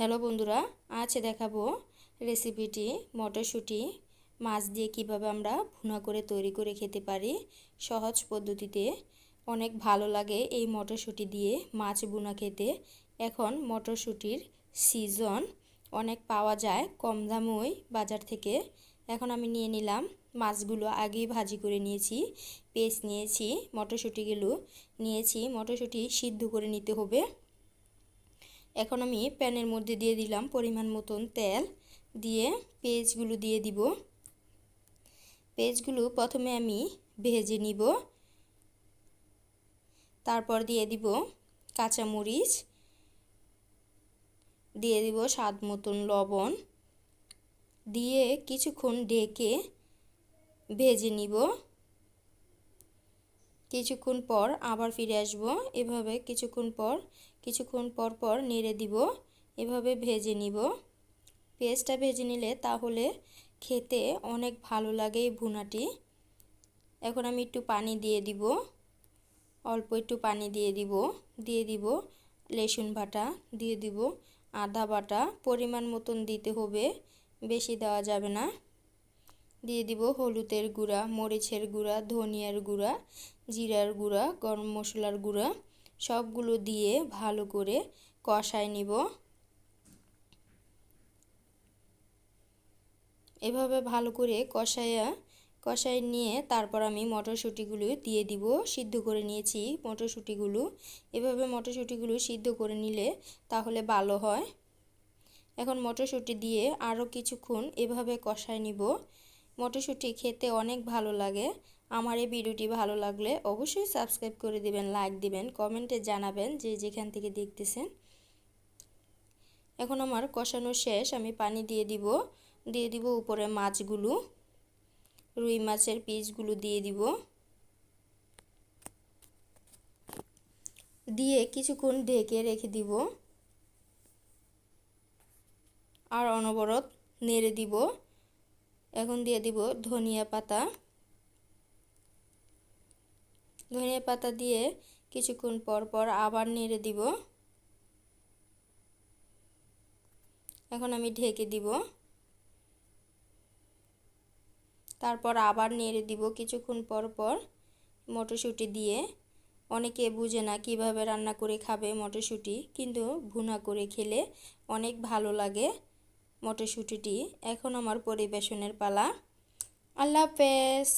Hello বন্ধুরা, আজ দেখাবো রেসিপিটি, মটরশুঁটি, মাছ দিয়ে কীভাবে আমরা ভুনা করে তৈরি করে খেতে পারি সহজ পদ্ধতিতে। অনেক ভালো লাগে এই মটরশুঁটি দিয়ে মাছ বুনা খেতে। এখন মটরশুঁটির সিজন, অনেক পাওয়া যায় কম দামই বাজার থেকে। এখন আমি নিয়ে নিলাম মাছগুলো, আগেই ভাজি করে নিয়েছি, পেস্ট নিয়েছি মটরশুঁটিগুলো, নিয়েছি। মটরশুঁটি সিদ্ধ করে নিতে হবে। এখন আমি প্যানের মধ্যে দিয়ে দিলাম পরিমাণ মতন তেল। দিয়ে পেঁয়াজগুলো দিয়ে দিব। পেঁয়াজগুলো প্রথমে আমি ভেজে নিব। তারপর দিয়ে দিব কাঁচামরিচ। দিয়ে দিব স্বাদ মতন লবণ। দিয়ে কিছুক্ষণ ডেকে ভেজে নিব। কিছুক্ষণ পর আবার ফিরে আসব। এভাবে কিছুক্ষণ পর কিছুক্ষণ পর পর নেড়ে দিব। এভাবে ভেজে নিব। পেঁয়াজটা ভেজে নিলে তাহলে খেতে অনেক ভালো লাগে এই ভুনাটি। এখন আমি একটু পানি দিয়ে দিব। অল্প একটু পানি দিয়ে দিব। দিয়ে দিব লেসুন বাটা, দিয়ে দিব আদা বাটা। পরিমাণ মতন দিতে হবে। বেশি দেওয়া যাবে না। দিয়ে দিব হলুদের গুঁড়া, মরিচের গুঁড়া, ধনিয়ার গুঁড়া, জিরার গুঁড়া, গরম মশলার গুঁড়া, সবগুলো দিয়ে ভালো করে কষায় নিব। এভাবে ভালো করে কষাইয়া কষাই নিয়ে তারপর আমি মটরশুঁটিগুলো দিয়ে দিব, সিদ্ধ করে নিয়েছি মটরশুঁটিগুলো। এভাবে মটরশুঁটিগুলো সিদ্ধ করে নিলে তাহলে ভালো হয়। এখন মটরশুঁটি দিয়ে আরও কিছুক্ষণ এভাবে কষায় নিব। মটরশুঁটি খেতে অনেক ভালো লাগে। আমার এই ভিডিওটি ভালো লাগলে অবশ্যই সাবস্ক্রাইব করে দিবেন, লাইক দিবেন, কমেন্টে জানাবেন যে যেখান থেকে দেখতেছেন। এখন আমার কষানো শেষ, আমি পানি দিয়ে দিব। দিয়ে দিব উপরে মাছগুলো। রুই মাছের পিসগুলো দিয়ে দিব। দিয়ে কিছুক্ষণ ঢেকে রেখে দিব। আর অনবরত নেড়ে দিব। এখন দিয়ে দিব ধনিয়া পাতা। ধনিয়া পাতা দিয়ে কিছুক্ষণ পর পর আবার নেড়ে দিব। এখন আমি ঢেকে দিব। তারপর আবার নেড়ে দিব কিছুক্ষণ পর পর মটরশুঁটি দিয়ে। অনেকে বুঝে না কীভাবে রান্না করে খাবে মটরশুঁটি, কিন্তু ভুনা করে খেলে অনেক ভালো লাগে। মটরশুঁটিটি। এখন আমার পরিবেশনের পালা। আল্লাহ হাফেজ।